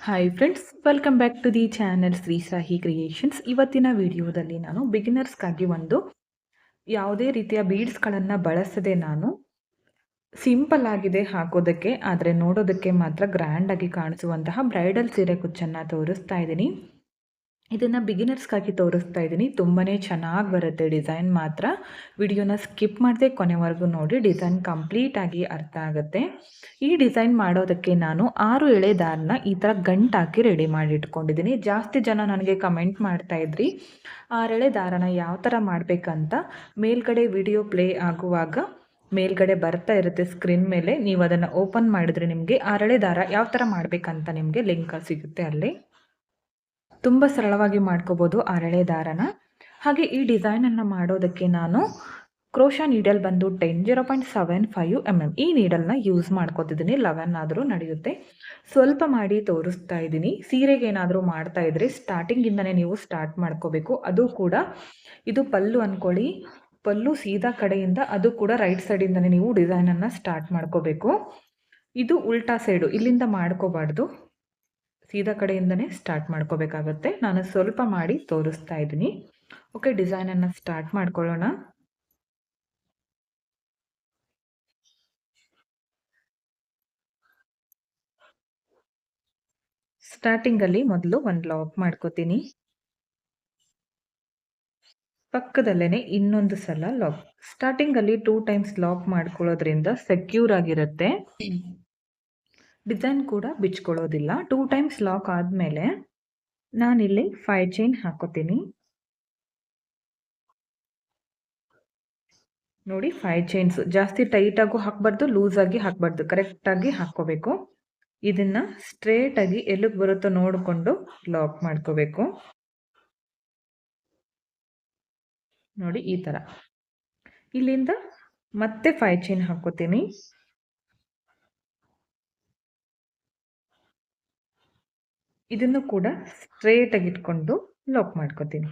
Hi friends welcome back to the channel Shri Sahi Creations ಇವತ್ತಿನ ವಿಡಿಯೋದಲ್ಲಿ ನಾನು ಬಿಗಿನರ್ಸ್ಗಾಗಿ ಒಂದು ಯಾವುದೇ ರೀತಿಯ ಬೀಡ್ಸ್ಗಳನ್ನು ಬಳಸದೆ ನಾನು ಸಿಂಪಲ್ ಆಗಿದೆ ಹಾಕೋದಕ್ಕೆ, ಆದರೆ ನೋಡೋದಕ್ಕೆ ಮಾತ್ರ ಗ್ರ್ಯಾಂಡಾಗಿ ಕಾಣಿಸುವಂತಹ ಬ್ರೈಡಲ್ ಸೀರೆ ಕುಚ್ಚನ್ನು ತೋರಿಸ್ತಾ ಇದ್ದೀನಿ. ಇದನ್ನು ಬಿಗಿನರ್ಸ್ಗಾಗಿ ತೋರಿಸ್ತಾ ಇದ್ದೀನಿ ತುಂಬಾ ಚೆನ್ನಾಗಿ ಬರುತ್ತೆ ಡಿಸೈನ್ ಮಾತ್ರ. ವಿಡಿಯೋನ ಸ್ಕಿಪ್ ಮಾಡದೆ ಕೊನೆವರೆಗೂ ನೋಡಿ ಡಿಸೈನ್ ಕಂಪ್ಲೀಟಾಗಿ ಅರ್ಥ ಆಗುತ್ತೆ. ಈ ಡಿಸೈನ್ ಮಾಡೋದಕ್ಕೆ ನಾನು ಆರು ಎಳೆ ದಾರನ ಈ ಥರ ಗಂಟಾಕಿ ರೆಡಿ ಮಾಡಿ ಇಟ್ಕೊಂಡಿದ್ದೀನಿ ಜಾಸ್ತಿ ಜನ ನನಗೆ ಕಮೆಂಟ್ ಮಾಡ್ತಾ ಇದ್ರಿ ಆರೆಳೆ ದಾರನ ಯಾವ ಥರ ಮಾಡಬೇಕಂತ ಮೇಲ್ಗಡೆ ವಿಡಿಯೋ ಪ್ಲೇ ಆಗುವಾಗ ಮೇಲ್ಗಡೆ ಬರ್ತಾ ಇರುತ್ತೆ ಸ್ಕ್ರೀನ್ ಮೇಲೆ. ನೀವು ಅದನ್ನು ಓಪನ್ ಮಾಡಿದ್ರೆ ನಿಮಗೆ ಆರಳೆ ದಾರ ಯಾವ ಥರ ಮಾಡಬೇಕಂತ ನಿಮಗೆ ಲಿಂಕ್ ಸಿಗುತ್ತೆ ಅಲ್ಲಿ. ತುಂಬ ಸರಳವಾಗಿ ಮಾಡ್ಕೋಬೋದು ಅರಳೆ ದಾರನ ಹಾಗೆ ಈ ಡಿಸೈನನ್ನು ಮಾಡೋದಕ್ಕೆ ನಾನು ಕ್ರೋಶಾ ನೀಡಲ್ ಬಂದು ten zero point seven five m m ಈ ನೀಡಲ್ನ ಯೂಸ್ ಮಾಡ್ಕೋತಿದ್ದೀನಿ ಲೆವೆನ್ ಆದರೂ ನಡೆಯುತ್ತೆ. ಸ್ವಲ್ಪ ಮಾಡಿ ತೋರಿಸ್ತಾ ಇದ್ದೀನಿ ಸೀರೆಗೆ ಏನಾದರೂ ಮಾಡ್ತಾ ಇದ್ರೆ ಸ್ಟಾರ್ಟಿಂಗಿಂದನೇ ನೀವು ಸ್ಟಾರ್ಟ್ ಮಾಡ್ಕೋಬೇಕು. ಅದು ಕೂಡ ಇದು ಪಲ್ಲು ಅಂದ್ಕೊಳ್ಳಿ ಪಲ್ಲು ಸೀದಾ ಕಡೆಯಿಂದ ಅದು ಕೂಡ ರೈಟ್ ಸೈಡಿಂದನೇ ನೀವು ಡಿಸೈನನ್ನು ಸ್ಟಾರ್ಟ್ ಮಾಡ್ಕೋಬೇಕು. ಇದು ಉಲ್ಟಾ ಸೈಡು ಇಲ್ಲಿಂದ ಮಾಡ್ಕೋಬಾರ್ದು. ಸೀದಾ ಕಡೆಯಿಂದನೇ ಸ್ಟಾರ್ಟ್ ಮಾಡ್ಕೋಬೇಕಾಗತ್ತೆ. ನಾನು ಸ್ವಲ್ಪ ಮಾಡಿ ತೋರಿಸ್ತಾ ಇದ್ದೀನಿ. ಓಕೆ ಡಿಸೈನನ್ನು ಸ್ಟಾರ್ಟ್ ಮಾಡ್ಕೊಳ್ಳೋಣ. ಸ್ಟಾರ್ಟಿಂಗಲ್ಲಿ ಮೊದಲು ಒಂದು ಲಾಕ್ ಮಾಡ್ಕೋತೀನಿ. ಪಕ್ಕದಲ್ಲೇ ಇನ್ನೊಂದು ಸಲ ಲಾಕ್ ಸ್ಟಾರ್ಟಿಂಗಲ್ಲಿ ಟೂ ಟೈಮ್ಸ್ ಲಾಕ್ ಮಾಡ್ಕೊಳ್ಳೋದ್ರಿಂದ ಸೆಕ್ಯೂರ್ ಆಗಿರುತ್ತೆ. ಡಿಸೈನ್ ಕೂಡ ಬಿಚ್ಕೊಳ್ಳೋದಿಲ್ಲ. ಟೂ ಟೈಮ್ಸ್ ಲಾಕ್ ಆದಮೇಲೆ ನಾನಿಲ್ಲಿ ಫೈವ್ ಚೈನ್ ಹಾಕೋತೀನಿ. ನೋಡಿ ಫೈವ್ ಚೈನ್ಸ್ ಜಾಸ್ತಿ ಟೈಟಾಗೂ ಹಾಕಬಾರ್ದು ಲೂಸಾಗಿ ಹಾಕಬಾರ್ದು ಕರೆಕ್ಟಾಗಿ ಹಾಕ್ಕೋಬೇಕು. ಇದನ್ನು ಸ್ಟ್ರೇಟಾಗಿ ಎಲ್ಲಿಗೆ ಬರುತ್ತೋ ನೋಡಿಕೊಂಡು ಲಾಕ್ ಮಾಡ್ಕೋಬೇಕು. ನೋಡಿ ಈ ಥರ ಇಲ್ಲಿಂದ ಮತ್ತೆ ಫೈವ್ ಚೈನ್ ಹಾಕೋತೀನಿ. ಇದನ್ನು ಕೂಡ ಸ್ಟ್ರೇಟಾಗಿ ಇಟ್ಕೊಂಡು ಲಾಕ್ ಮಾಡ್ಕೊತೀನಿ.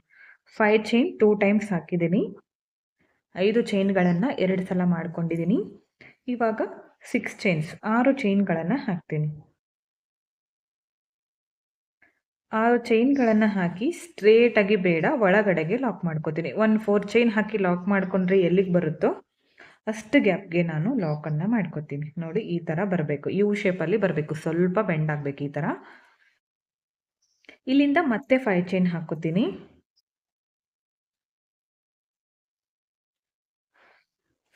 ಫೈವ್ ಚೈನ್ ಟೂ ಟೈಮ್ಸ್ ಹಾಕಿದ್ದೀನಿ. ಐದು ಚೈನ್ಗಳನ್ನು ಎರಡು ಸಲ ಮಾಡ್ಕೊಂಡಿದ್ದೀನಿ. ಇವಾಗ ಸಿಕ್ಸ್ ಚೈನ್ಸ್ ಆರು ಚೈನ್ಗಳನ್ನು ಹಾಕ್ತೀನಿ. ಆರು ಚೈನ್ಗಳನ್ನು ಹಾಕಿ ಸ್ಟ್ರೇಟಾಗಿ ಬೇಡ, ಒಳಗಡೆಗೆ ಲಾಕ್ ಮಾಡ್ಕೋತೀನಿ. ಒನ್ ಫೋರ್ ಚೈನ್ ಹಾಕಿ ಲಾಕ್ ಮಾಡ್ಕೊಂಡ್ರೆ ಎಲ್ಲಿಗೆ ಬರುತ್ತೋ ಅಷ್ಟು ಗ್ಯಾಪ್ಗೆ ನಾನು ಲಾಕನ್ನು ಮಾಡ್ಕೋತೀನಿ. ನೋಡಿ, ಈ ಥರ ಬರಬೇಕು. ಯು ಶೇಪಲ್ಲಿ ಬರಬೇಕು. ಸ್ವಲ್ಪ ಬೆಂಡ್ ಆಗಬೇಕು ಈ ಥರ ಇಲ್ಲಿಂದ ಮತ್ತೆ ಫೈವ್ ಚೈನ್ ಹಾಕೋತೀನಿ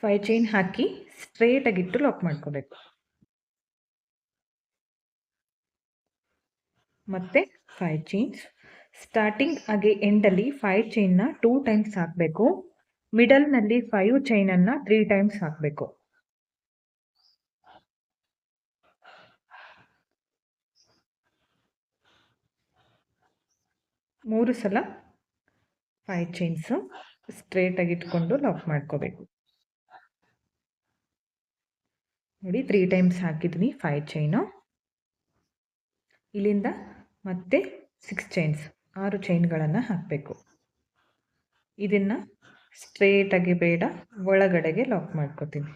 ಫೈವ್ ಚೈನ್ ಹಾಕಿ ಸ್ಟ್ರೇಟಾಗಿಟ್ಟು ಲಾಕ್ ಮಾಡ್ಕೋಬೇಕು. ಮತ್ತೆ ಫೈವ್ ಚೈನ್ಸ್ ಸ್ಟಾರ್ಟಿಂಗ್ ಹಾಗೆ ಎಂಡಲ್ಲಿ ಫೈವ್ ಚೈನ್ನ ಟೂ ಟೈಮ್ಸ್ ಹಾಕಬೇಕು. ಮಿಡಲ್ನಲ್ಲಿ ಫೈವ್ ಚೈನನ್ನು ತ್ರೀ ಟೈಮ್ಸ್ ಹಾಕಬೇಕು. ಮೂರು ಸಲ ಫೈವ್ ಚೈನ್ಸು ಸ್ಟ್ರೇಟಾಗಿ ಇಟ್ಕೊಂಡು ಲಾಕ್ ಮಾಡ್ಕೋಬೇಕು. ನೋಡಿ ತ್ರೀ ಟೈಮ್ಸ್ ಹಾಕಿದ್ದೀನಿ ಫೈವ್ ಚೈನು ಇಲ್ಲಿಂದ ಮತ್ತೆ ಸಿಕ್ಸ್ ಚೈನ್ಸ್ ಆರು ಚೈನ್ಗಳನ್ನು ಹಾಕಬೇಕು. ಇದನ್ನು ಸ್ಟ್ರೇಟಾಗಿ ಬೇಡ, ಒಳಗಡೆಗೆ ಲಾಕ್ ಮಾಡ್ಕೋತೀನಿ.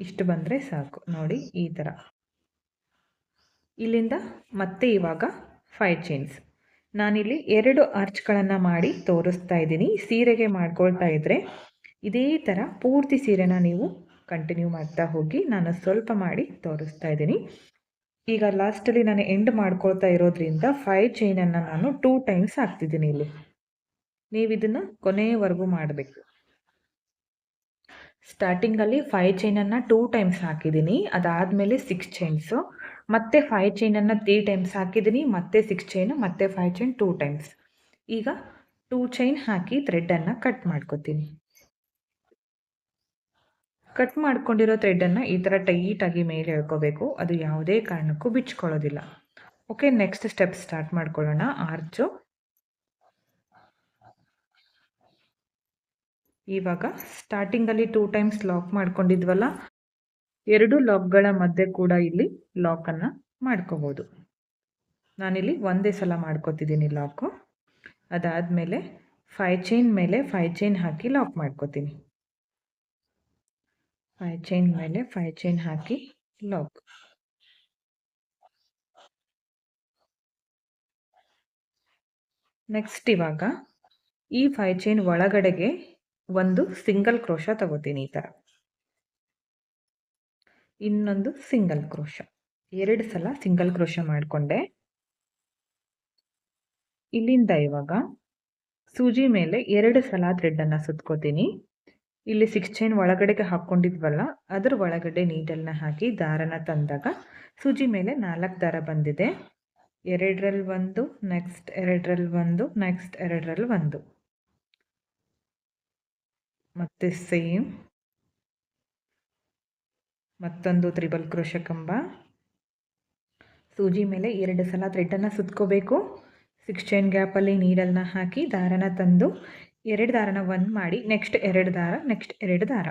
ಇಷ್ಟು ಬಂದರೆ ಸಾಕು. ನೋಡಿ ಈ ಥರ ಇಲ್ಲಿಂದ ಮತ್ತೆ ಇವಾಗ ಫೈವ್ ಚೈನ್ಸ್ ನಾನಿಲ್ಲಿ ಎರಡು ಆರ್ಚ್ಗಳನ್ನು ಮಾಡಿ ತೋರಿಸ್ತಾ ಇದ್ದೀನಿ. ಸೀರೆಗೆ ಮಾಡ್ಕೊಳ್ತಾ ಇದ್ದರೆ ಇದೇ ಥರ ಪೂರ್ತಿ ಸೀರೆನ ನೀವು ಕಂಟಿನ್ಯೂ ಮಾಡ್ತಾ ಹೋಗಿ ನಾನು ಸ್ವಲ್ಪ ಮಾಡಿ ತೋರಿಸ್ತಾ ಇದ್ದೀನಿ. ಈಗ ಲಾಸ್ಟಲ್ಲಿ ನಾನು ಎಂಡ್ ಮಾಡ್ಕೊಳ್ತಾ ಇರೋದ್ರಿಂದ ಫೈವ್ ಚೈನನ್ನು ನಾನು ಟೂ ಟೈಮ್ಸ್ ಹಾಕ್ತಿದ್ದೀನಿ ಇಲ್ಲಿ. ನೀವು ಇದನ್ನು ಕೊನೆಯವರೆಗೂ ಮಾಡಬೇಕು. ಸ್ಟಾರ್ಟಿಂಗಲ್ಲಿ ಫೈವ್ ಚೈನನ್ನು ಟೂ ಟೈಮ್ಸ್ ಹಾಕಿದ್ದೀನಿ. ಅದಾದಮೇಲೆ ಸಿಕ್ಸ್ ಚೈನ್ಸು ಮತ್ತೆ ಫೈವ್ ಚೈನನ್ನು ತ್ರೀ ಟೈಮ್ಸ್ ಹಾಕಿದ್ದೀನಿ ಮತ್ತೆ ಸಿಕ್ಸ್ ಚೈನು ಮತ್ತೆ ಫೈವ್ ಚೈನ್ ಟೂ ಟೈಮ್ಸ್ ಈಗ ಟೂ ಚೈನ್ ಹಾಕಿ ಥ್ರೆಡ್ಡನ್ನು ಕಟ್ ಮಾಡ್ಕೊತೀನಿ. ಕಟ್ ಮಾಡ್ಕೊಂಡಿರೋ ಥ್ರೆಡ್ಡನ್ನು ಈ ಥರ ಟೈಟಾಗಿ ಮೇಲೆ ಹೇಳ್ಕೋಬೇಕು ಅದು ಯಾವುದೇ ಕಾರಣಕ್ಕೂ ಬಿಚ್ಕೊಳ್ಳೋದಿಲ್ಲ. ಓಕೆ ನೆಕ್ಸ್ಟ್ ಸ್ಟೆಪ್ ಸ್ಟಾರ್ಟ್ ಮಾಡ್ಕೊಳ್ಳೋಣ. ಆರ್ಚು ಇವಾಗ ಸ್ಟಾರ್ಟಿಂಗಲ್ಲಿ ಟೂ ಟೈಮ್ಸ್ ಲಾಕ್ ಮಾಡ್ಕೊಂಡಿದ್ವಲ್ಲ ಎರಡು ಲಾಕ್ಗಳ ಮಧ್ಯೆ ಕೂಡ ಇಲ್ಲಿ ಲಾಕನ್ನು ಮಾಡ್ಕೋಬೋದು. ನಾನಿಲ್ಲಿ ಒಂದೇ ಸಲ ಮಾಡ್ಕೋತಿದ್ದೀನಿ ಲಾಕು ಅದಾದಮೇಲೆ ಫೈ ಚೈನ್ ಮೇಲೆ ಫೈ ಚೈನ್ ಹಾಕಿ ಲಾಕ್ ಮಾಡ್ಕೋತೀನಿ. ಫೈ ಚೈನ್ ಮೇಲೆ ಫೈ ಚೈನ್ ಹಾಕಿ ಲಾಕ್ ನೆಕ್ಸ್ಟ್ ಇವಾಗ ಈ ಫೈ ಚೈನ್ ಒಳಗಡೆಗೆ ಒಂದು ಸಿಂಗಲ್ ಕ್ರೋಶ ತಗೋತೀನಿ ಈ ಥರ ಇನ್ನೊಂದು ಸಿಂಗಲ್ ಕ್ರೋಶ ಎರಡು ಸಲ ಸಿಂಗಲ್ ಕ್ರೋಶ ಮಾಡಿಕೊಂಡೆ. ಇಲ್ಲಿಂದ ಇವಾಗ ಸೂಜಿ ಮೇಲೆ ಎರಡು ಸಲ ಥ್ರೆಡ್ಡನ್ನು ಸುತ್ಕೋತೀನಿ. ಇಲ್ಲಿ ಸಿಕ್ಸ್ ಚೈನ್ ಒಳಗಡೆಗೆ ಹಾಕ್ಕೊಂಡಿದ್ವಲ್ಲ, ಅದ್ರ ಒಳಗಡೆ ನೀಡಲ್ನ ಹಾಕಿ ದಾರನ ತಂದಾಗ ಸೂಜಿ ಮೇಲೆ ನಾಲ್ಕು ದಾರ ಬಂದಿದೆ. ಎರಡರಲ್ಲಿ ಒಂದು ನೆಕ್ಸ್ಟ್ ಎರಡರಲ್ಲಿ ಒಂದು ನೆಕ್ಸ್ಟ್ ಎರಡರಲ್ಲಿ ಒಂದು. ಮತ್ತು ಸೇಮ್ ಮತ್ತೊಂದು ತ್ರಿಬಲ್ ಕ್ರೋಶ ಕಂಬ. ಸೂಜಿ ಮೇಲೆ ಎರಡು ಸಲ ಥ್ರೆಡ್ಡನ್ನು ಸುತ್ಕೋಬೇಕು. ಸಿಕ್ಸ್ ಚೈನ್ ಗ್ಯಾಪಲ್ಲಿ ನೀಡಲ್ನ ಹಾಕಿ ದಾರನ ತಂದು ಎರಡು ದಾರನ ಒನ್ ಮಾಡಿ ನೆಕ್ಸ್ಟ್ ಎರಡು ದಾರ, ನೆಕ್ಸ್ಟ್ ಎರಡು ದಾರ.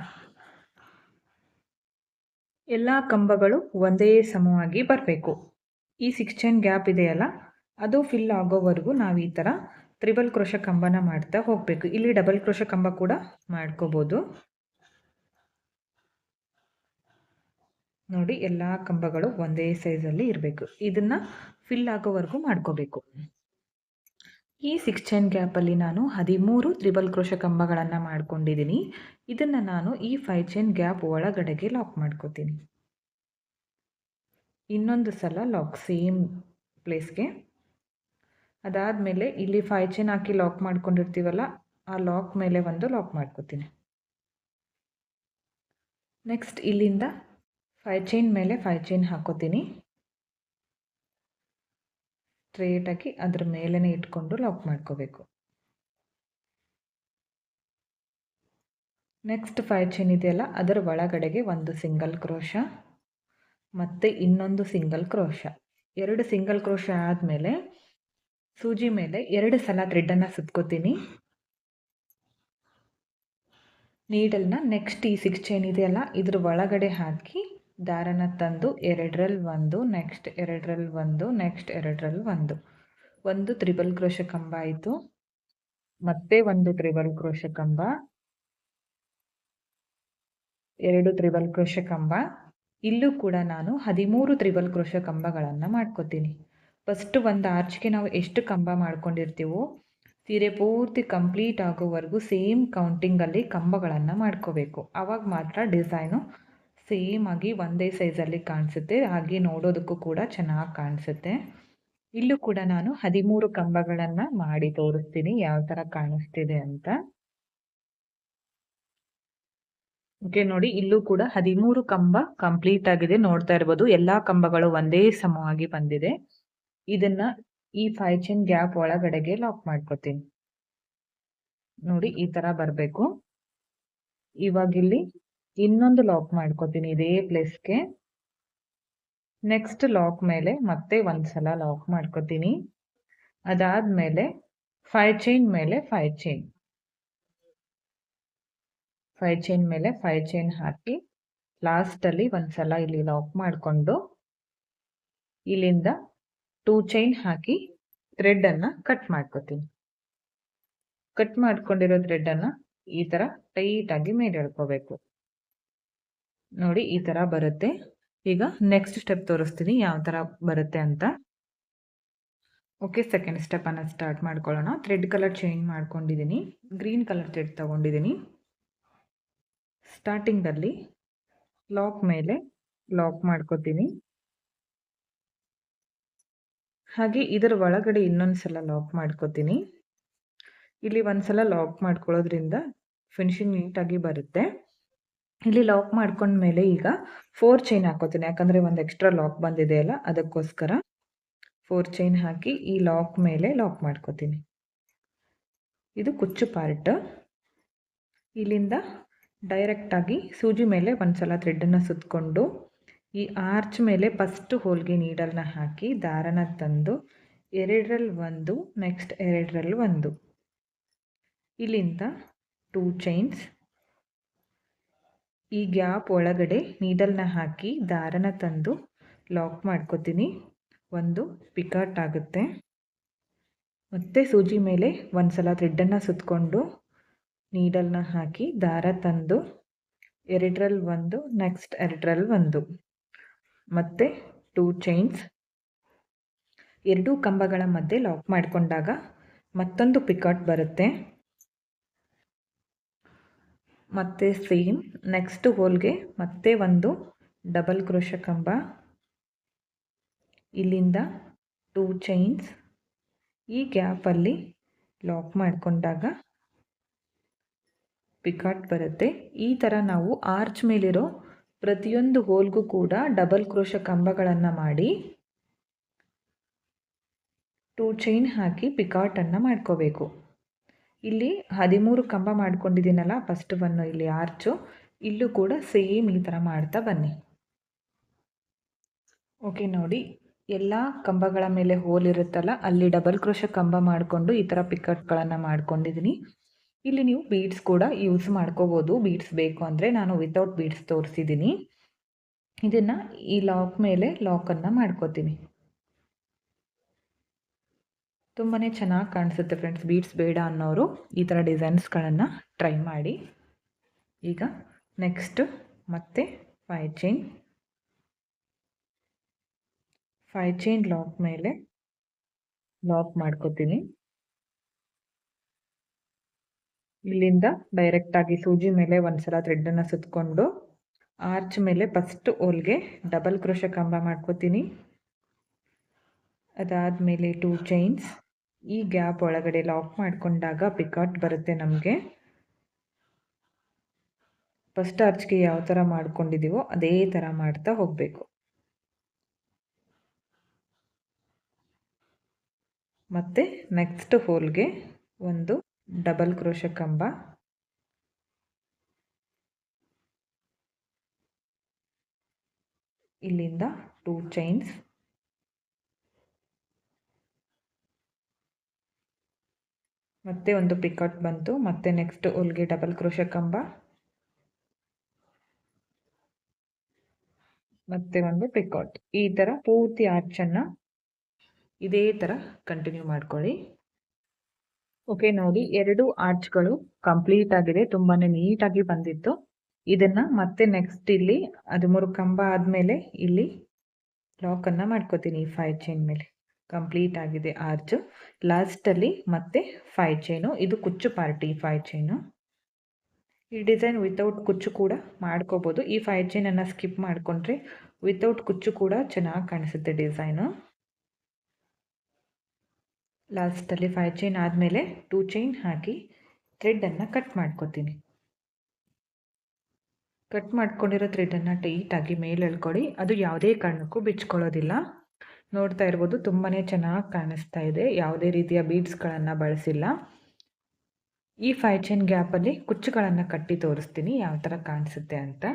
ಎಲ್ಲ ಕಂಬಗಳು ಒಂದೇ ಸಮವಾಗಿ ಬರಬೇಕು. ಈ ಸಿಕ್ಸ್ ಚೈನ್ ಗ್ಯಾಪ್ ಇದೆಯಲ್ಲ, ಅದು ಫಿಲ್ ಆಗೋವರೆಗೂ ನಾವು ಈ ಥರ ತ್ರಿಬಲ್ ಕ್ರೋಶ ಕಂಬನ ಮಾಡ್ತಾ ಹೋಗಬೇಕು. ಇಲ್ಲಿ ಡಬಲ್ ಕ್ರೋಶ ಕಂಬ ಕೂಡ ಮಾಡ್ಕೋಬೋದು. ನೋಡಿ, ಎಲ್ಲ ಕಂಬಗಳು ಒಂದೇ ಸೈಜಲ್ಲಿ ಇರಬೇಕು. ಇದನ್ನು ಫಿಲ್ ಆಗೋವರೆಗೂ ಮಾಡ್ಕೋಬೇಕು. ಈ ಸಿಕ್ಸ್ ಚೈನ್ ಗ್ಯಾಪಲ್ಲಿ ನಾನು ಹದಿಮೂರು ತ್ರಿಬಲ್ ಕ್ರೋಶ ಕಂಬಗಳನ್ನು ಮಾಡ್ಕೊಂಡಿದ್ದೀನಿ ಇದನ್ನು ನಾನು ಈ ಫೈವ್ ಚೈನ್ ಗ್ಯಾಪ್ ಒಳಗಡೆಗೆ ಲಾಕ್ ಮಾಡ್ಕೋತೀನಿ. ಇನ್ನೊಂದು ಸಲ ಲಾಕ್ ಸೇಮ್ ಪ್ಲೇಸ್ಗೆ ಅದಾದಮೇಲೆ ಇಲ್ಲಿ ಫೈವ್ ಚೈನ್ ಹಾಕಿ ಲಾಕ್ ಮಾಡ್ಕೊಂಡಿರ್ತೀವಲ್ಲ, ಆ ಲಾಕ್ ಮೇಲೆ ಒಂದು ಲಾಕ್ ಮಾಡ್ಕೋತೀನಿ. ನೆಕ್ಸ್ಟ್ ಇಲ್ಲಿಂದ ಫೈ ಚೈನ್ ಮೇಲೆ ಫೈ ಚೈನ್ ಹಾಕೋತೀನಿ. ಸ್ಟ್ರೇಟಾಗಿ ಅದ್ರ ಮೇಲೇ ಇಟ್ಕೊಂಡು ಲಾಕ್ ಮಾಡ್ಕೋಬೇಕು. ನೆಕ್ಸ್ಟ್ ಫೈ ಚೈನ್ ಇದೆಯಲ್ಲ, ಅದರ ಒಳಗಡೆಗೆ ಒಂದು ಸಿಂಗಲ್ ಕ್ರೋಶ ಮತ್ತು ಇನ್ನೊಂದು ಸಿಂಗಲ್ ಕ್ರೋಶ ಎರಡು ಸಿಂಗಲ್ ಕ್ರೋಶ ಆದಮೇಲೆ ಸೂಜಿ ಮೇಲೆ ಎರಡು ಸಲ ಥ್ರೆಡ್ಡನ್ನು ಸುತ್ಕೋತೀನಿ. ನೀಡಲ್ನ ನೆಕ್ಸ್ಟ್ ಈ ಸಿಕ್ಸ್ ಚೈನ್ ಇದೆಯಲ್ಲ, ಇದ್ರ ಒಳಗಡೆ ಹಾಕಿ ದಾರನ ತಂದು ಎರಡರಲ್ಲಿ ಒಂದು ನೆಕ್ಸ್ಟ್ ಎರಡರಲ್ಲಿ ಒಂದು ನೆಕ್ಸ್ಟ್ ಎರಡರಲ್ಲಿ ಒಂದು. ಒಂದು ತ್ರಿಬಲ್ ಕ್ರೋಶ ಕಂಬ ಆಯಿತು. ಮತ್ತೆ ಒಂದು ತ್ರಿಬಲ್ ಕ್ರೋಶ ಕಂಬ. ಎರಡು ತ್ರಿಬಲ್ ಕ್ರೋಶ ಕಂಬ. ಇಲ್ಲೂ ಕೂಡ ನಾನು ಹದಿಮೂರು ತ್ರಿಬಲ್ ಕ್ರೋಶ ಕಂಬಗಳನ್ನು ಮಾಡ್ಕೋತೀನಿ. ಫಸ್ಟ್ ಒಂದು ಆರ್ಚ್ಗೆ ನಾವು ಎಷ್ಟು ಕಂಬ ಮಾಡ್ಕೊಂಡಿರ್ತೀವೋ ಸೀರೆ ಪೂರ್ತಿ ಕಂಪ್ಲೀಟ್ ಆಗೋವರೆಗೂ ಸೇಮ್ ಕೌಂಟಿಂಗಲ್ಲಿ ಕಂಬಗಳನ್ನು ಮಾಡ್ಕೋಬೇಕು. ಆವಾಗ ಮಾತ್ರ ಡಿಸೈನು ಸೇಮ್ ಆಗಿ ಒಂದೇ ಸೈಜಲ್ಲಿ ಕಾಣಿಸುತ್ತೆ. ಹಾಗೆ ನೋಡೋದಕ್ಕೂ ಕೂಡ ಚೆನ್ನಾಗಿ ಕಾಣಿಸುತ್ತೆ. ಇಲ್ಲೂ ಕೂಡ ನಾನು ಹದಿಮೂರು ಕಂಬಗಳನ್ನು ಮಾಡಿ ತೋರಿಸ್ತೀನಿ. ಯಾವ ಥರ ಕಾಣಿಸ್ತಿದೆ ಅಂತ. ಓಕೆ ನೋಡಿ, ಇಲ್ಲೂ ಕೂಡ ಹದಿಮೂರು ಕಂಬ ಕಂಪ್ಲೀಟ್ ಆಗಿದೆ. ನೋಡ್ತಾ ಇರ್ಬೋದು, ಎಲ್ಲಾ ಕಂಬಗಳು ಒಂದೇ ಸಮವಾಗಿ ಬಂದಿದೆ. ಇದನ್ನ ಈ ಫೈವ್ ಚೈನ್ ಗ್ಯಾಪ್ ಒಳಗಡೆಗೆ ಲಾಕ್ ಮಾಡ್ಕೋತೀನಿ ನೋಡಿ, ಈ ತರ ಬರಬೇಕು. ಇವಾಗ ಇಲ್ಲಿ ಇನ್ನೊಂದು ಲಾಕ್ ಮಾಡ್ಕೋತೀನಿ ಇದೇ ಪ್ಲೇಸ್ಗೆ ನೆಕ್ಸ್ಟ್ ಲಾಕ್ ಮೇಲೆ ಮತ್ತೆ ಒಂದ್ಸಲ ಲಾಕ್ ಮಾಡ್ಕೋತೀನಿ. ಅದಾದ್ಮೇಲೆ ಫೈ ಚೈನ್ ಮೇಲೆ ಫೈ ಚೈನ್ ಫೈ ಚೈನ್ ಮೇಲೆ ಫೈ ಚೈನ್ ಹಾಕಿ ಲಾಸ್ಟಲ್ಲಿ ಒಂದ್ಸಲ ಇಲ್ಲಿ ಲಾಕ್ ಮಾಡಿಕೊಂಡು ಇಲ್ಲಿಂದ ಟೂ ಚೈನ್ ಹಾಕಿ ಥ್ರೆಡ್ಡನ್ನು ಕಟ್ ಮಾಡ್ಕೋತೀನಿ. ಕಟ್ ಮಾಡ್ಕೊಂಡಿರೋ ಥ್ರೆಡ್ಡನ್ನು ಈ ಥರ ಟೈಟಾಗಿ ಮೇಲೆ ಎಳ್ಕೋಬೇಕು. ನೋಡಿ ಈ ಥರ ಬರುತ್ತೆ. ಈಗ ನೆಕ್ಸ್ಟ್ ಸ್ಟೆಪ್ ತೋರಿಸ್ತೀನಿ ಯಾವ ಥರ ಬರುತ್ತೆ ಅಂತ. ಓಕೆ ಸೆಕೆಂಡ್ ಸ್ಟೆಪ್ಪನ್ನು ಸ್ಟಾರ್ಟ್ ಮಾಡ್ಕೊಳ್ಳೋಣ. ಥ್ರೆಡ್ ಕಲರ್ ಚೇಂಜ್ ಮಾಡ್ಕೊಂಡಿದ್ದೀನಿ ಗ್ರೀನ್ ಕಲರ್ ಥ್ರೆಡ್ ತೊಗೊಂಡಿದ್ದೀನಿ ಸ್ಟಾರ್ಟಿಂಗಲ್ಲಿ ಲಾಕ್ ಮೇಲೆ ಲಾಕ್ ಮಾಡ್ಕೋತೀನಿ. ಹಾಗೆ ಇದರ ಒಳಗಡೆ ಇನ್ನೊಂದು ಸಲ ಲಾಕ್ ಮಾಡ್ಕೋತೀನಿ. ಇಲ್ಲಿ ಒಂದ್ಸಲ ಲಾಕ್ ಮಾಡ್ಕೊಳ್ಳೋದ್ರಿಂದ ಫಿನಿಶಿಂಗ್ ನೀಟಾಗಿ ಬರುತ್ತೆ. ಇಲ್ಲಿ ಲಾಕ್ ಮಾಡ್ಕೊಂಡ್ಮೇಲೆ ಈಗ ಫೋರ್ ಚೈನ್ ಹಾಕೋತೀನಿ. ಯಾಕಂದರೆ ಒಂದು ಎಕ್ಸ್ಟ್ರಾ ಲಾಕ್ ಬಂದಿದೆ ಅಲ್ಲ, ಅದಕ್ಕೋಸ್ಕರ ಫೋರ್ ಚೈನ್ ಹಾಕಿ ಈ ಲಾಕ್ ಮೇಲೆ ಲಾಕ್ ಮಾಡ್ಕೋತೀನಿ. ಇದು ಕುಚ್ಚು ಪಾರ್ಟ್ ಇಲ್ಲಿಂದ ಡೈರೆಕ್ಟಾಗಿ ಸೂಜಿ ಮೇಲೆ ಒಂದು ಸಲ ಥ್ರೆಡ್ಡನ್ನು ಸುತ್ತಕೊಂಡು ಈ ಆರ್ಚ್ ಮೇಲೆ ಫಸ್ಟ್ ಹೋಲ್ಗೆ ನೀಡಲ್ನ ಹಾಕಿ ದಾರನ ತಂದು ಎರಡರಲ್ಲಿ ಒಂದು ನೆಕ್ಸ್ಟ್ ಎರಡರಲ್ಲಿ ಒಂದು. ಇಲ್ಲಿಂದ ಟೂ ಚೈನ್ಸ್ ಈ ಗ್ಯಾಪ್ ಒಳಗಡೆ ನೀಡಲ್ನ ಹಾಕಿ ದಾರನ ತಂದು ಲಾಕ್ ಮಾಡ್ಕೋತೀನಿ. ಒಂದು ಪಿಕಟ್ ಆಗುತ್ತೆ. ಮತ್ತೆ ಸೂಜಿ ಮೇಲೆ ಒಂದು ಸಲ ಥ್ರೆಡ್ಡನ್ನು ಸುತ್ತಕೊಂಡು ನೀಡಲ್ನ ಹಾಕಿ ದಾರ ತಂದು ಎರಡರಲ್ಲಿ ಒಂದು, ನೆಕ್ಸ್ಟ್ ಎರಡರಲ್ಲಿ ಒಂದು. ಮತ್ತು ಟೂ ಚೈನ್ಸ್. ಎರಡೂ ಕಂಬಗಳ ಮಧ್ಯೆ ಲಾಕ್ ಮಾಡಿಕೊಂಡಾಗ ಮತ್ತೊಂದು ಪಿಕಾಟ್ ಬರುತ್ತೆ. ಮತ್ತು ಸೇಮ್ ನೆಕ್ಸ್ಟ್ ಹೋಲ್ಗೆ ಮತ್ತೆ ಒಂದು ಡಬಲ್ ಕ್ರೋಶ ಕಂಬ. ಇಲ್ಲಿಂದ ಟೂ ಚೈನ್ಸ್ ಈ ಗ್ಯಾಪಲ್ಲಿ ಲಾಕ್ ಮಾಡಿಕೊಂಡಾಗ ಪಿಕಾಟ್ ಬರುತ್ತೆ. ಈ ಥರ ನಾವು ಆರ್ಚ್ ಮೇಲಿರೋ ಪ್ರತಿಯೊಂದು ಹೋಲ್ಗೂ ಕೂಡ ಡಬಲ್ ಕ್ರೋಶ ಕಂಬಗಳನ್ನು ಮಾಡಿ ಟೂ ಚೈನ್ ಹಾಕಿ ಪಿಕಾಟನ್ನು ಮಾಡ್ಕೋಬೇಕು. ಇಲ್ಲಿ ಹದಿಮೂರು ಕಂಬ ಮಾಡ್ಕೊಂಡಿದ್ದೀನಲ್ಲ ಫಸ್ಟ್ ಒನ್ನು ಇಲ್ಲಿ ಆರ್ಚು ಇಲ್ಲೂ ಕೂಡ ಸೇಮ್ ಈ ಥರ ಮಾಡ್ತಾ ಬನ್ನಿ. ಓಕೆ ನೋಡಿ. ಎಲ್ಲ ಕಂಬಗಳ ಮೇಲೆ ಹೋಲ್ ಇರುತ್ತಲ್ಲ, ಅಲ್ಲಿ ಡಬಲ್ ಕ್ರೋಶ ಕಂಬ ಮಾಡಿಕೊಂಡು ಈ ಥರ ಪಿಕಟ್ಗಳನ್ನು ಮಾಡ್ಕೊಂಡಿದ್ದೀನಿ. ಇಲ್ಲಿ ನೀವು ಬೀಡ್ಸ್ ಕೂಡ ಯೂಸ್ ಮಾಡ್ಕೋಬೋದು. ಬೀಡ್ಸ್ ಬೇಕು ಅಂದರೆ ನಾನು ವಿತೌಟ್ ಬೀಡ್ಸ್ ತೋರಿಸಿದ್ದೀನಿ. ಇದನ್ನು ಈ ಲಾಕ್ ಮೇಲೆ ಲಾಕನ್ನು ಮಾಡ್ಕೋತೀನಿ. ತುಂಬಾ ಚೆನ್ನಾಗಿ ಕಾಣಿಸುತ್ತೆ ಫ್ರೆಂಡ್ಸ್ ಬೀಡ್ಸ್ ಬೇಡ ಅನ್ನೋರು ಈ ಥರ ಡಿಸೈನ್ಸ್ಗಳನ್ನು ಟ್ರೈ ಮಾಡಿ. ಈಗ ನೆಕ್ಸ್ಟು ಮತ್ತೆ five chain five chain lock ಮೇಲೆ ಲಾಕ್ ಮಾಡ್ಕೋತೀನಿ. ಇಲ್ಲಿಂದ ಡೈರೆಕ್ಟಾಗಿ ಸೂಜಿ ಮೇಲೆ ಒಂದ್ಸಲ ಥ್ರೆಡ್ಡನ್ನು ಸುತ್ತಕೊಂಡು ಆರ್ಚ್ ಮೇಲೆ ಫಸ್ಟ್ ಓಲ್ಗೆ ಡಬಲ್ ಕ್ರೋಶ ಕಂಬ ಮಾಡ್ಕೋತೀನಿ. ಅದಾದಮೇಲೆ ಟೂ ಚೈನ್ಸ್ ಈ ಗ್ಯಾಪ್ ಒಳಗಡೆ ಲಾಕ್ ಮಾಡಿಕೊಂಡಾಗ ಪಿಕಾಟ್ ಬರುತ್ತೆ ನಮಗೆ. ಫಸ್ಟ್ ಆರ್ಚ್ಗೆ ಯಾವ ಥರ ಮಾಡ್ಕೊಂಡಿದ್ದೀವೋ ಅದೇ ಥರ ಮಾಡ್ತಾ ಹೋಗಬೇಕು. ಮತ್ತು ನೆಕ್ಸ್ಟ್ ಹೋಲ್ಗೆ ಒಂದು ಡಬಲ್ ಕ್ರೋಶ ಕಂಬ. ಇಲ್ಲಿಂದ ಟೂ ಚೈನ್ಸ್ ಮತ್ತೆ ಒಂದು ಪಿಕಟ್ ಬಂತು. ಮತ್ತೆ ನೆಕ್ಸ್ಟ್ ಹೊಲ್ಗೆ ಡಬಲ್ ಕ್ರೋಶ ಕಂಬ. ಮತ್ತೆ ಒಂದು ಪಿಕಾಟ್. ಈ ಥರ ಪೂರ್ತಿ ಆರ್ಚನ್ನು ಇದೇ ಥರ ಕಂಟಿನ್ಯೂ ಮಾಡ್ಕೊಳ್ಳಿ. ಓಕೆ ನೋಡಿ ಎರಡು ಆರ್ಚ್ಗಳು ಕಂಪ್ಲೀಟ್ ಆಗಿದೆ. ತುಂಬಾ ನೀಟಾಗಿ ಬಂದಿತ್ತು. ಇದನ್ನು ಮತ್ತೆ ನೆಕ್ಸ್ಟ್ ಇಲ್ಲಿ ಹದಿಮೂರು ಕಂಬ ಆದಮೇಲೆ ಇಲ್ಲಿ ಲಾಕನ್ನು ಮಾಡ್ಕೋತೀನಿ ಫೈವ್ ಚೈನ್ ಮೇಲೆ. ಕಂಪ್ಲೀಟ್ ಆಗಿದೆ ಆರ್ಚ್. ಲಾಸ್ಟಲ್ಲಿ ಮತ್ತೆ ಫೈ ಚೈನು ಇದು ಕುಚ್ಚು ಪಾರ್ಟಿ ಫೈ ಚೈನು ಈ ಡಿಸೈನ್ ವಿತೌಟ್ ಕುಚ್ಚು ಕೂಡ ಮಾಡ್ಕೋಬೋದು. ಈ ಫೈ ಚೈನನ್ನು ಸ್ಕಿಪ್ ಮಾಡಿಕೊಂಡ್ರೆ ವಿತೌಟ್ ಕುಚ್ಚು ಕೂಡ ಚೆನ್ನಾಗಿ ಕಾಣಿಸುತ್ತೆ ಡಿಸೈನು ಲಾಸ್ಟಲ್ಲಿ ಫೈ ಚೈನ್ ಆದಮೇಲೆ ಟೂ ಚೈನ್ ಹಾಕಿ ಥ್ರೆಡ್ಡನ್ನು ಕಟ್ ಮಾಡ್ಕೊತೀನಿ. ಕಟ್ ಮಾಡ್ಕೊಂಡಿರೋ ಥ್ರೆಡ್ಡನ್ನು ಟೈಟಾಗಿ ಮೇಲೆ ಎಳ್ಕೊಳ್ಳಿ ಅದು ಯಾವುದೇ ಕಾರಣಕ್ಕೂ ಬಿಚ್ಕೊಳ್ಳೋದಿಲ್ಲ. ನೋಡ್ತಾ ಇರ್ಬೋದು. ತುಂಬಾ ಚೆನ್ನಾಗಿ ಕಾಣಿಸ್ತಾ ಇದೆ. ಯಾವುದೇ ರೀತಿಯ ಬೀಡ್ಸ್ಗಳನ್ನು ಬಳಸಿಲ್ಲ. ಈ ಫೈ ಚೈನ್ ಗ್ಯಾಪಲ್ಲಿ ಕುಚ್ಚುಗಳನ್ನು ಕಟ್ಟಿ ತೋರಿಸ್ತೀನಿ. ಯಾವ ಥರ ಕಾಣಿಸುತ್ತೆ ಅಂತ.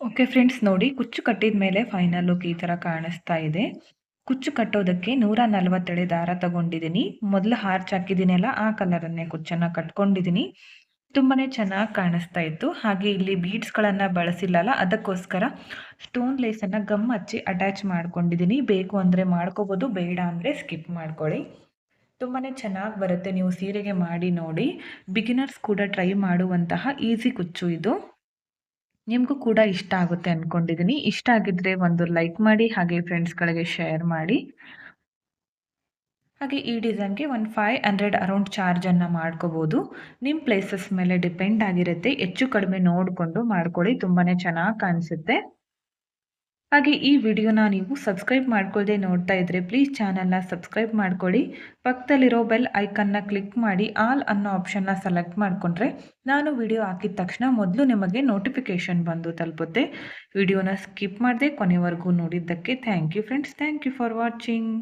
ಓಕೆ ಫ್ರೆಂಡ್ಸ್ ನೋಡಿ ಕುಚ್ಚು ಕಟ್ಟಿದ ಮೇಲೆ ಫೈನಲ್ ಲುಕ್ ಈ ಥರ ಕಾಣಿಸ್ತಾ ಇದೆ. ಕುಚ್ಚು ಕಟ್ಟೋದಕ್ಕೆ ನೂರ ನಲವತ್ತೆಳೆ ದಾರ ತಗೊಂಡಿದ್ದೀನಿ. ಮೊದಲು ಹಾರ್ಚ್ ಹಾಕಿದ್ದೀನಲ್ಲ, ಆ ಕಲರನ್ನೇ ಕುಚ್ಚನ್ನು ಕಟ್ಕೊಂಡಿದ್ದೀನಿ. ತುಂಬಾ ಚೆನ್ನಾಗಿ ಕಾಣಿಸ್ತಾ ಇತ್ತು. ಹಾಗೆ ಇಲ್ಲಿ ಬೀಡ್ಸ್ಗಳನ್ನು ಬಳಸಿಲ್ಲಲ್ಲ, ಅದಕ್ಕೋಸ್ಕರ ಸ್ಟೋನ್ ಲೇಸನ್ನು ಗಮ್ ಹಚ್ಚಿ ಅಟ್ಯಾಚ್ ಮಾಡ್ಕೊಂಡಿದ್ದೀನಿ ಬೇಕು ಅಂದರೆ ಮಾಡ್ಕೋಬೋದು, ಬೇಡ ಅಂದರೆ ಸ್ಕಿಪ್ ಮಾಡ್ಕೊಳ್ಳಿ. ತುಂಬಾ ಚೆನ್ನಾಗಿ ಬರುತ್ತೆ. ನೀವು ಸೀರೆಗೆ ಮಾಡಿ ನೋಡಿ. ಬಿಗಿನರ್ಸ್ ಕೂಡ ಟ್ರೈ ಮಾಡುವಂತಹ ಈಸಿ ಕುಚ್ಚು ಇದು. ನಿಮಗೂ ಕೂಡ ಇಷ್ಟ ಆಗುತ್ತೆ ಅಂದ್ಕೊಂಡಿದ್ದೀನಿ ಇಷ್ಟ ಆಗಿದ್ದರೆ ಒಂದು ಲೈಕ್ ಮಾಡಿ, ಹಾಗೆ ಫ್ರೆಂಡ್ಸ್ಗಳಿಗೆ ಶೇರ್ ಮಾಡಿ. ಹಾಗೆ ಈ ಡಿಸೈನ್ಗೆ ಒಂದು ಫೈವ್ ಹಂಡ್ರೆಡ್ ಅರೌಂಡ್ ಚಾರ್ಜನ್ನು ಮಾಡ್ಕೋಬೋದು. ನಿಮ್ಮ ಪ್ಲೇಸಸ್ ಮೇಲೆ ಡಿಪೆಂಡ್ ಆಗಿರುತ್ತೆ. ಹೆಚ್ಚು ಕಡಿಮೆ ನೋಡಿಕೊಂಡು ಮಾಡ್ಕೊಳ್ಳಿ. ತುಂಬಾ ಚೆನ್ನಾಗಿ ಕಾಣಿಸುತ್ತೆ. ಹಾಗೆ ಈ ವಿಡಿಯೋನ ನೀವು ಸಬ್ಸ್ಕ್ರೈಬ್ ಮಾಡ್ಕೊಳ್ಳದೆ ನೋಡ್ತಾ ಇದ್ರೆ ಪ್ಲೀಸ್ ಚಾನಲ್ನ ಸಬ್ಸ್ಕ್ರೈಬ್ ಮಾಡ್ಕೊಳ್ಳಿ. ಪಕ್ಕದಲ್ಲಿರೋ ಬೆಲ್ ಐಕನ್ನ ಕ್ಲಿಕ್ ಮಾಡಿ ಆಲ್ ಅನ್ನೋ ಆಪ್ಷನ್ನ ಸೆಲೆಕ್ಟ್ ಮಾಡಿಕೊಂಡ್ರೆ ನಾನು ವಿಡಿಯೋ ಹಾಕಿದ ತಕ್ಷಣ ಮೊದಲು ನಿಮಗೆ ನೋಟಿಫಿಕೇಷನ್ ಬಂದು ತಲುಪುತ್ತೆ. ವಿಡಿಯೋನ ಸ್ಕಿಪ್ ಮಾಡದೆ ಕೊನೆವರೆಗೂ ನೋಡಿದ್ದಕ್ಕೆ thank you friends thank you for watching